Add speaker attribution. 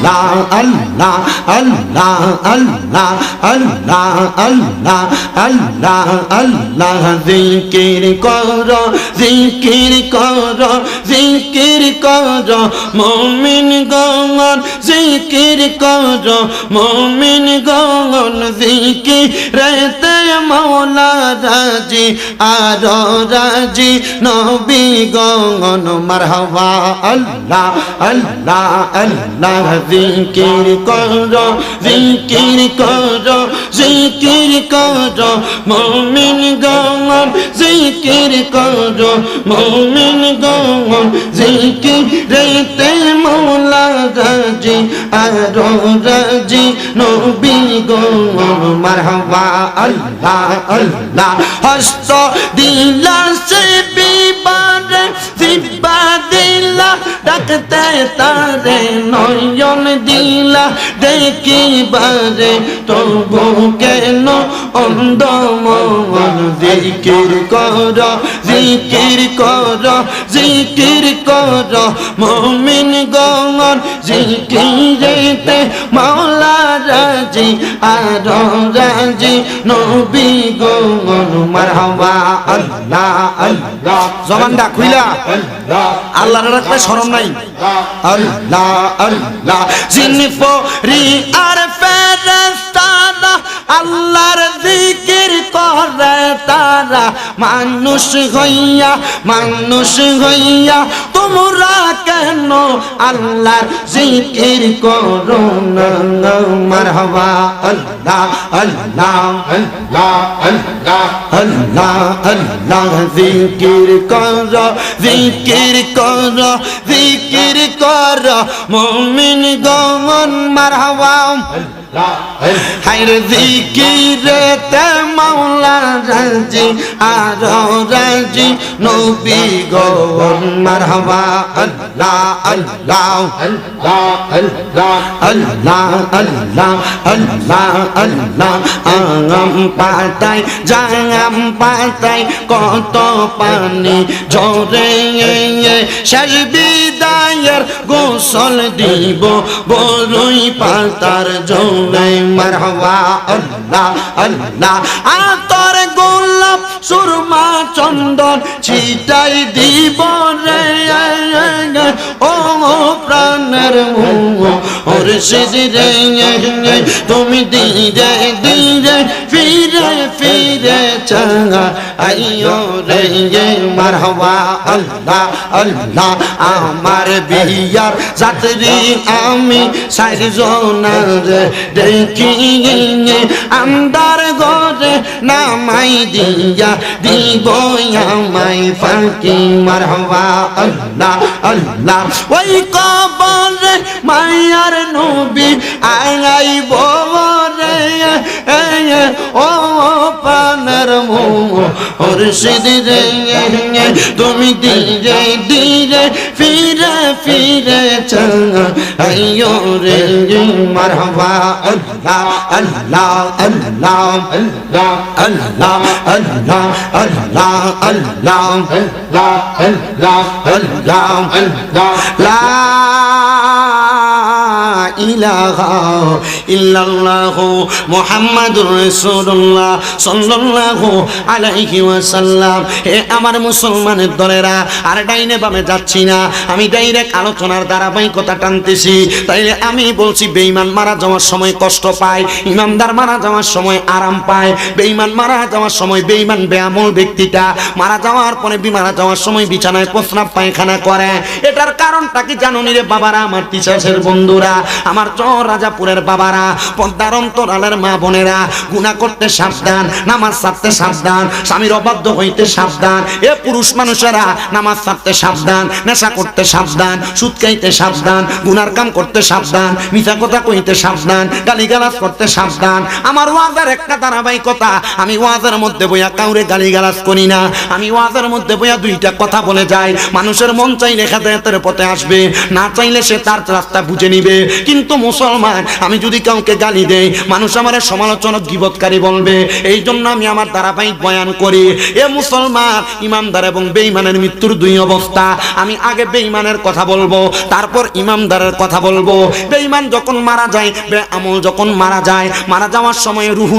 Speaker 1: আল্লাহ আল্লাহ আল্লাহ আল্লাহ আল্লাহ আল্লাহ আল্লাহ আল্লাহ, জিকির কর জিকির কর জিকির কর, মমিন গঙ্গন জিকির কর, মমিন গঙ্গন জিকির রাজি, আর রাজি। নবী গঙ্গন মারহাবা, আল্লাহ আল্লাহ আল্লাহ, জিকির কর জিকির কর জিকির কর। মমিন গঙ্গন জিকির কর। মমিন গঙ্গন জিকির রেতে মৌলা রাজি, আর রাজি। নবী গঙ্গন মারহাবা আল্লাহ আল্লাহ। হস্ত দিলা সে বিবারে দিবা দিলা, ডাকতে তারে নয়ন দিলা। দেখিবারে তবু কেন অন্ধ জিকির কর জিকির কর জিকির কর। মমিন গঙ্গন জিকিরেতে মাওলা রাজি, আর রাজি। নবী গঙ্গন মারহাবা, আল্লাহ আল্লাহ, জবানটা খুইলা। আল্লাহর রাখতে শরম নাই। আল্লাহ আল্লাহ। আর আল্লাহর মানুষ হইয়া মানুষ হইয়া, তোমরা কেন আল্লাহর জিকির করো না? মারহাবা, আল্লাহ আল্লাহ
Speaker 2: আল্লাহ আল্লাহ
Speaker 1: আল্লাহ আল্লাহ, জিকির কর জিকির কর জিকির কর। মুমিন গমন, মারহাবা হাইর জিকিরে তে মাওলা রাজি, আর রাজি নবী গমন মারহাবা আল্লাহ আল্লাহ
Speaker 2: আল্লাহ আল্লাহ
Speaker 1: আল্লাহ আল্লাহ আল্লাহ আল্লাহ আঙাম পাতায় জাঙাম পাতায় কত পানি ঝরে শেষ বিদায়ের গোসল দিব বড়ই পাতার জলে মারহাবা, আল্লাহ আল্লাহ। আতর গোলাপ, সুরমা চন্দন ছিটাই দিব রে। ও প্রাণের ওরে সিজরে তুমি দিরে দিরে ফিরে ফিরে চাঙা আইও রে মারহাবা আল্লাহ আল্লাহ আমার বিয়ার যাত্রী আমি সাইজ রে দেখি আন্দার ঘরে নামাই দিয়া দিব আমায় ফাঁকি মারহাবা আল্লাহ আল্লাহ ওই কবরে মায়ার নবী আইব রে ও পানার মোর সিদরে তুমি ধীরে ধীরে ফিরে ফিরে চাইও রে মারহাবা আল্লাহ আল্লাহ আল্লাহ
Speaker 2: আল্লাহ
Speaker 1: আল্লাহ আল্লাহ আল্লাহ আল্লাহ
Speaker 2: আল্লাহ আল্লাহ
Speaker 1: আল্লাহ
Speaker 2: আল্লাহ
Speaker 1: আমার মুসলমানের দলেরা, আর ডাইনে বামে যাচ্ছি না। আমি ডাইরেক্ট আলোচনার ধারাবাহিকতা টানতেছি। তাইলে আমি বলছি, বেঈমান মারা যাওয়ার সময় কষ্ট পায়, ইমানদার মারা যাওয়ার সময় আরাম পায়। বেঈমান মারা যাওয়ার সময় বেঈমান বেআমল ব্যক্তিটা মারা যাওয়ার পরে বি মারা যাওয়ার সময় বিছানায় প্রস্রাব, পায়খানা করে। এটার কারণটা কি জানো রে বাবারা, আমার টিচার্সের বন্ধুরা? আমার চর রাজাপুরের বাবারা, পদ্মার অন্তরালের মা বোনেরা গুণা করতে সাবধান, নামাজ ছাড়তে সাবধান, স্বামীর অবাধ্য হইতে সাবধান, এ পুরুষ মানুষেরা নামাজ ছাড়তে সাবধান, নেশা করতে সাবধান, সুদ খাইতে সাবধান, গুনার কাম করতে সাবধান, মিথ্যা কথা কইতে সাবধান, গালিগালাজ করতে সাবধান। আমার ওয়াজের একটা ধারাবাহিকতা, আমি ওয়াজের মধ্যে বইয়া কাউরে গালিগালাজ করি না। আমি ওয়াজের মধ্যে বইয়া দুইটা কথা বলে যাই। মানুষের মন চাইলে হেদায়তের পথে আসবে, না চাইলে সে তার রাস্তা বুঝে নিবে। কিন্তু মুসলমান, আমি যদি কাউকে গালি দেই, মানুষ আমার সমালোচনা গিবৎকারী বলবে। এই জন্য আমি আমার ধারাবাহিক বয়ান করি, এ মুসলমান, ইমামদার এবং বেইমানের মৃত্যুর দুই অবস্থা। আমি আগে বেইমানের কথা বলব, তারপর ইমামদারের কথা বলব। বেইমান যখন মারা যায়, বে আমল যখন মারা যায়, মারা যাওয়ার সময় রুহু